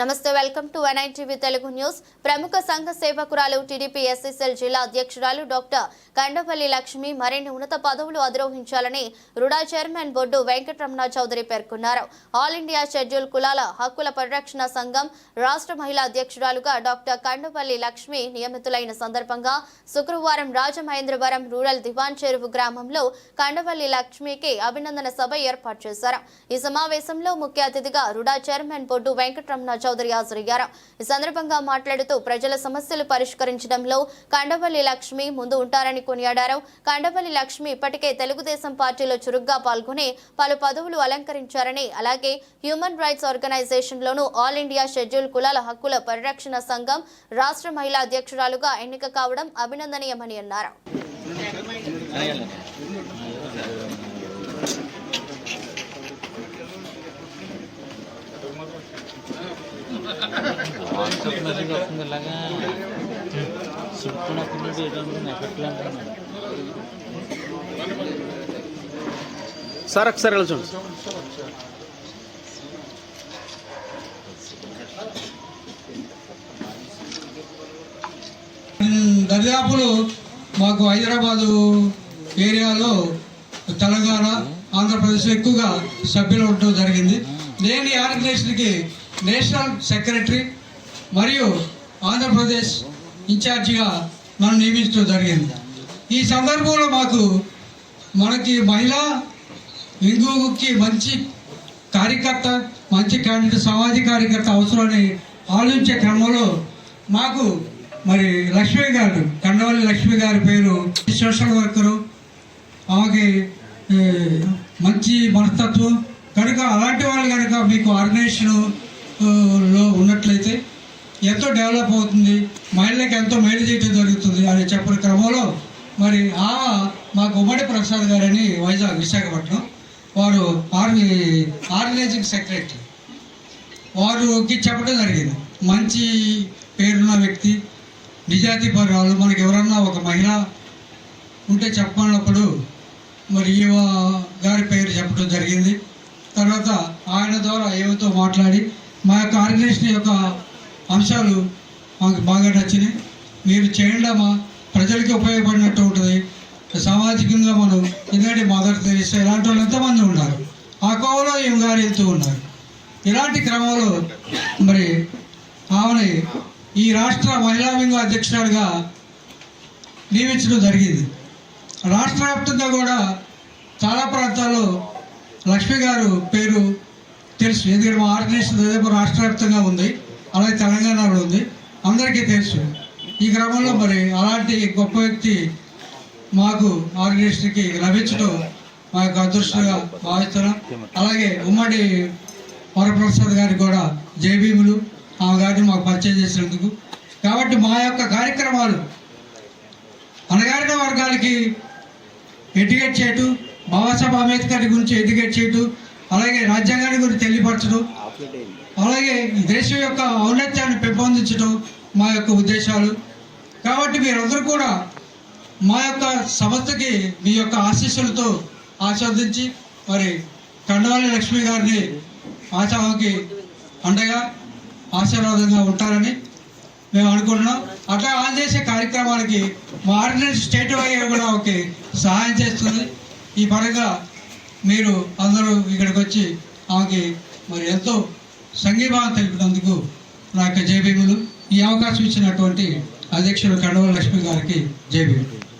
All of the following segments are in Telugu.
నమస్తే welcome to NI TV Telugu news. ప్రముఖ సంఘ సేవకురాలు టీడీపీ ఎస్ఎస్ఎల్ జిల్లా అధ్యక్షురాలు డాక్టర్ కండపల్లి లక్ష్మి మరిన్ని ఉన్నత పదవులు అధిరోహించాలని రుడా చైర్మన్ బొడ్డు వెంకటరమణ చౌదరి పేర్కొన్నారు. ఆల్ ఇండియా షెడ్యూల్ కులాల హక్కుల పరిరక్షణ సంఘం రాష్ట్ర మహిళా అధ్యక్షురాలుగా డాక్టర్ కండపల్లి లక్ష్మి నియమితులైన సందర్భంగా శుక్రవారం రాజమహేంద్రవరం రూరల్ దివాన్ చెరువు గ్రామంలో కండపల్లి లక్ష్మికి అభినందన సభ ఏర్పాటు చేశారు. ఈ సమావేశంలో ముఖ్య అతిథిగా రుడా చైర్మన్ బొడ్డు వెంకటరమణ చౌదరి హాజరయ్యారు ఈ సందర్భంగా మాట్లాడుతూ ప్రజల సమస్యలు పరిష్కరించడంలో కండపల్లి లక్ష్మి ముందు ఉంటారని కొనియాడారు. కండపల్లి లక్ష్మి ఇప్పటికే తెలుగుదేశం పార్టీలో చురుగ్గా పాల్గొని పలు పదవులు అలంకరించారని అలాగే హ్యూమన్ రైట్స్ ఆర్గనైజేషన్లోను ఆల్ ఇండియా షెడ్యూల్ కులాల హక్కుల పరిరక్షణ సంఘం రాష్ట్ర మహిళా అధ్యక్షురాలుగా ఎన్నిక కావడం అభినందనీయమని అన్నారు. వాట్సాప్ వస్తుంది ఇలాగా చెప్తున్నప్పటి నుంచి ఏంటంటే ఎఫెక్ట్ సార్ ఒకసారి వెళ్ళి చూడండి దర్యాపులు మాకు హైదరాబాదు ఏరియాలో తెలంగాణ ఆంధ్రప్రదేశ్ ఎక్కువగా సభ్యులు ఉండటం జరిగింది. నేను ఈ ఆర్గనైజేషన్కి నేషనల్ సెక్రటరీ మరియు ఆంధ్రప్రదేశ్ ఇన్ఛార్జిగా నన్ను నియమించడం జరిగింది. ఈ సందర్భంలో మాకు మనకి మహిళా వింగుకి మంచి కార్యకర్త మంచి క్యాండిడేట్ సామాజిక కార్యకర్త అవసరమని ఆలోచించే క్రమంలో మాకు మరి లక్ష్మి గారు కండవల్లి లక్ష్మి గారి పేరు సోషల్ వర్కరు ఆమెకి మంచి మనస్తత్వం. కనుక అలాంటి వాళ్ళు కనుక మీకు ఆర్గనైజేషన్లో ఉన్నట్లయితే ఎంతో డెవలప్ అవుతుంది మహిళలకు ఎంతో మేలు చేయడం జరుగుతుంది అని చెప్పిన క్రమంలో మరి ఆ మా గుమ్మడి ప్రసాద్ గారని వైజాగ్ విశాఖపట్నం వారు ఆర్మీ ఆర్గనైజింగ్ సెక్రటరీ. వారికి చెప్పడం జరిగింది. మంచి పేరున్న వ్యక్తి నిజాయితీ పరురాలు మనకి ఎవరన్నా ఒక మహిళ ఉంటే చెప్పమన్నప్పుడు మరి ఈవ గారి పేరు చెప్పడం జరిగింది. తర్వాత ఆయన ద్వారా ఏవతో మాట్లాడి మా యొక్క ఆర్గనైజేషన్ యొక్క అంశాలు మాకు బాగా నచ్చినాయి. మీరు చేయండి అమ్మా. ప్రజలకి ఉపయోగపడినట్టు ఉంటుంది. సామాజికంగా మనం ఎందుకంటే మదర్ తెరిసా ఇలాంటి వాళ్ళు ఎంతమంది ఉన్నారు? ఆ కోవలో ఈమె గారు వెళ్తూ ఉన్నారు. ఇలాంటి క్రమంలో మరి ఆమెని ఈ రాష్ట్ర మహిళా వింగ అధ్యక్షురాలుగా నియమించడం జరిగింది. రాష్ట్ర వ్యాప్తంగా కూడా చాలా ప్రాంతాల్లో లక్ష్మి గారు పేరు తెలుసు. ఎందుకంటే మా ఆర్గనైజేషన్ దాదాపు రాష్ట్ర వ్యాప్తంగా ఉంది. అలాగే తెలంగాణలో ఉంది. అందరికీ తెలుసు. ఈ క్రమంలో మరి అలాంటి గొప్ప వ్యక్తి మాకు ఆర్గనైజేషన్కి లభించడం మా యొక్క అదృష్టంగా భావిస్తున్నాం. అలాగే ఉమ్మడి వరప్రసాద్ గారికి కూడా జేబీములు ఆమె గారిని మాకు పరిచయం చేసినందుకు. కాబట్టి మా యొక్క కార్యక్రమాలు అనగారిన వర్గాలకి ఎడ్యుకేట్ చేయటం బాబాసాహెబ్ అంబేద్కర్ గురించి ఎడ్యుకేట్ చేయటం అలాగే రాజ్యాంగాన్ని గురించి తెలియపరచడం అలాగే దేశం యొక్క ఔన్నత్యాన్ని పెంపొందించడం మా యొక్క ఉద్దేశాలు. కాబట్టి మీరందరూ కూడా మా యొక్క సంస్థకి మీ యొక్క ఆశీస్సులతో ఆస్వాదించి మరి కండవాలి లక్ష్మి గారిని ఆశాకి అండగా ఆశీర్వాదంగా ఉంటారని మేము అనుకుంటున్నాం. అట్లా ఆన్ చేసే కార్యక్రమాలకి మా ఆర్డినెన్స్ స్టేట్ వైడ్ కూడా ఒక సహాయం చేస్తుంది. ఈ పరంగా మీరు అందరూ ఇక్కడికి వచ్చి ఆమెకి మరి ఎంతో సంఘీభావం తెలిపినందుకు నా యొక్క జేబీములు ఈ అవకాశం ఇచ్చినటువంటి అధ్యక్షుడు కండవ లక్ష్మి గారికి జేబీములు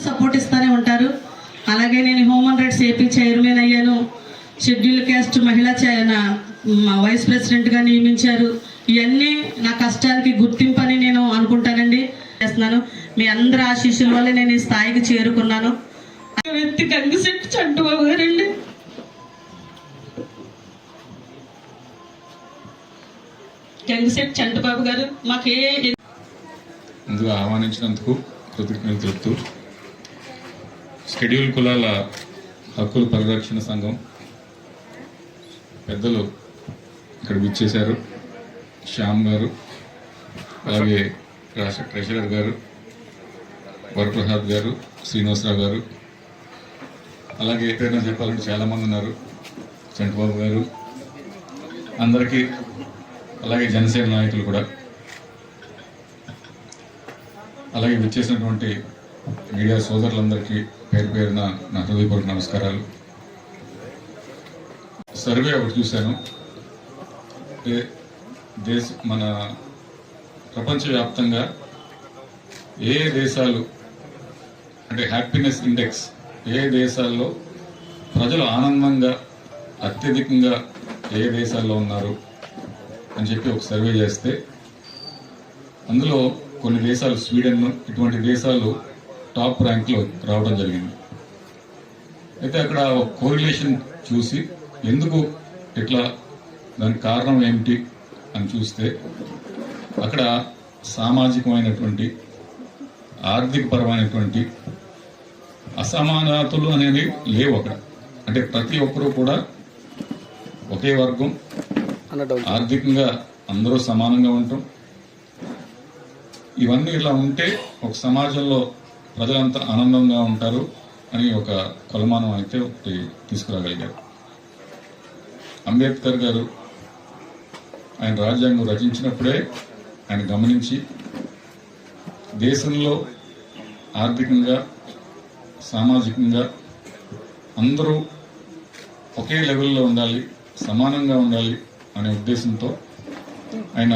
సపోర్ట్ ఇస్తూనే ఉంటారు. అలాగే నేను హ్యూమన్ రైట్స్ ఏపీ చైర్మన్ అయ్యాను. షెడ్యూల్ క్యాస్ట్ మహిళా చై- వైస్ ప్రెసిడెంట్గా నియమించారు. ఇవన్నీ నా కష్టానికి గుర్తింపు అని నేను అనుకుంటానండి. చేస్తున్నాను. మీ అందరి ఆశీస్సుల వల్ల నేను ఈ స్థాయికి చేరుకున్నాను. వ్యక్తి కంగిశెట్టి చంటుబాబు గారండి. గంగిశెట్టి చంటుబాబు గారు మాకే ముందుగా ఆహ్వానించినందుకు కృతజ్ఞతలు తెలుపుతూ షెడ్యూల్ కులాల హక్కుల పరిరక్షణ సంఘం పెద్దలు ఇక్కడ విచ్చేశారు. శ్యామ్ గారు అలాగే ట్రెషరర్ గారు వరప్రసాద్ గారు శ్రీనివాసరావు గారు అలాగే పేరున చెప్పాలంటే చాలామంది ఉన్నారు. చంటిబాబు గారు అందరికీ అలాగే జనసేన నాయకులు కూడా. అలాగే విచ్చేసినటువంటి మీడియా సోదరులందరికీ పేరు పేరున నా హృదయపూర్వక నమస్కారాలు. సర్వే ఒకటి చూశాను. అంటే దేశ మన ప్రపంచవ్యాప్తంగా ఏ దేశాలు అంటే హ్యాపీనెస్ ఇండెక్స్ ఏ దేశాల్లో ప్రజలు ఆనందంగా అత్యధికంగా ఏ దేశాల్లో ఉన్నారు అని చెప్పి ఒక సర్వే చేస్తే అందులో కొన్ని దేశాలు స్వీడన్ ఇటువంటి దేశాలు టాప్ ర్యాంక్లో రావడం జరిగింది. అయితే అక్కడ కోరిలేషన్ చూసి ఎందుకు ఇట్లా దానికి కారణం ఏమిటి అని చూస్తే అక్కడ సామాజికమైనటువంటి ఆర్థిక పరమైనటువంటి అసమానతలు అనేవి లేవు అక్కడ. అంటే ప్రతి ఒక్కరూ కూడా ఒకే వర్గం ఆర్థికంగా అందరూ సమానంగా ఉంటాం. ఇవన్నీ ఇలా ఉంటే ఒక సమాజంలో ప్రజలంతా ఆనందంగా ఉంటారు అని ఒక కొలమానం అయితే ఒకటి తీసుకురాగలిగారు. అంబేద్కర్ గారు ఆయన రాజ్యాంగం రచించినప్పుడే ఆయన గమనించి దేశంలో ఆర్థికంగా సామాజికంగా అందరూ ఒకే లెవెల్లో ఉండాలి సమానంగా ఉండాలి అనే ఉద్దేశంతో ఆయన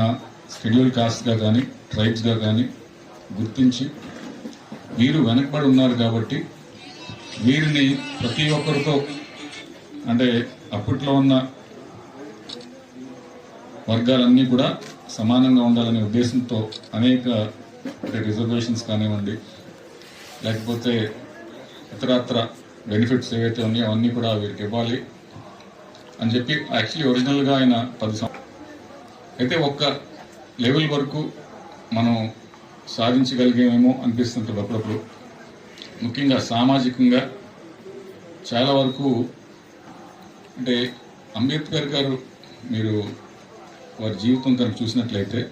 షెడ్యూల్ కాస్ట్గా కానీ ట్రైబ్స్గా కానీ గుర్తించి వీరు వెనకబడి ఉన్నారు కాబట్టి వీరిని ప్రతి ఒక్కరితో అంటే అప్పట్లో ఉన్న వర్గాలన్నీ కూడా సమానంగా ఉండాలనే ఉద్దేశంతో అనేక రిజర్వేషన్స్ కానివ్వండి లేకపోతే ఇతరత్ర బెనిఫిట్స్ ఏవైతే ఉన్నాయో అవన్నీ కూడా వీరికి ఇవ్వాలి అని చెప్పి యాక్చువల్లీ ఒరిజినల్గా ఆయన పది అయితే ఒక్క లెవెల్ వరకు మనం సాధించగలిగేమేమో అనిపిస్తుంటుంది అప్పుడప్పుడు ముఖ్యంగా సామాజికంగా చాలా వరకు అంటే అంబేద్కర్ గారు మీరు వారి జీవితం కనుక చూసినట్లయితే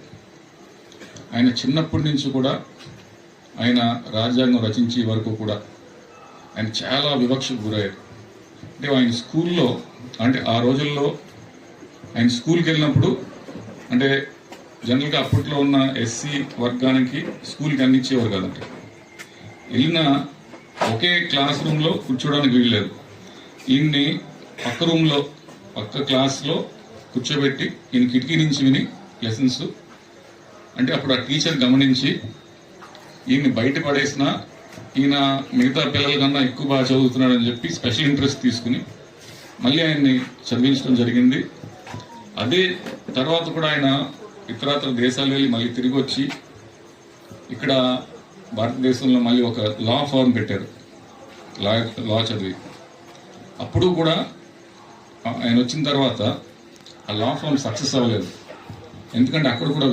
ఆయన చిన్నప్పటి నుంచి కూడా ఆయన రాజ్యాంగం రచించే వరకు కూడా ఆయన చాలా వివక్షకు గురయ్యారు అంటే ఆయన స్కూల్లో అంటే ఆ రోజుల్లో ఆయన స్కూల్కి వెళ్ళినప్పుడు అంటే జనరల్గా అప్పట్లో ఉన్న ఎస్సీ వర్గానికి స్కూల్కి అందించేవారు కదంట. వెళ్ళిన ఒకే క్లాస్ రూమ్లో కూర్చోడానికి వీల్లేదు. ఈయన్ని పక్క రూమ్లో పక్క క్లాస్లో కూర్చోబెట్టి ఈయన కిటికీ నుంచి విని లెసన్స్ అంటే అప్పుడు ఆ టీచర్ గమనించి ఈయన్ని బయట పడేసిన ఈయన మిగతా పిల్లల కన్నా ఎక్కువ బాగా చదువుతున్నాడని చెప్పి స్పెషల్ ఇంట్రెస్ట్ తీసుకుని మళ్ళీ ఆయన్ని చదివించడం జరిగింది. అదే తర్వాత కూడా ఆయన ఇతరాతర దేశాలు వెళ్ళి మళ్ళీ తిరిగి వచ్చి ఇక్కడ భారతదేశంలో మళ్ళీ ఒక లా ఫార్మ్ పెట్టారు. లా లా చదివి. అప్పుడు కూడా ఆయన వచ్చిన తర్వాత ఆ లా ఫామ్ సక్సెస్ అవ్వలేదు. ఎందుకంటే అక్కడ కూడా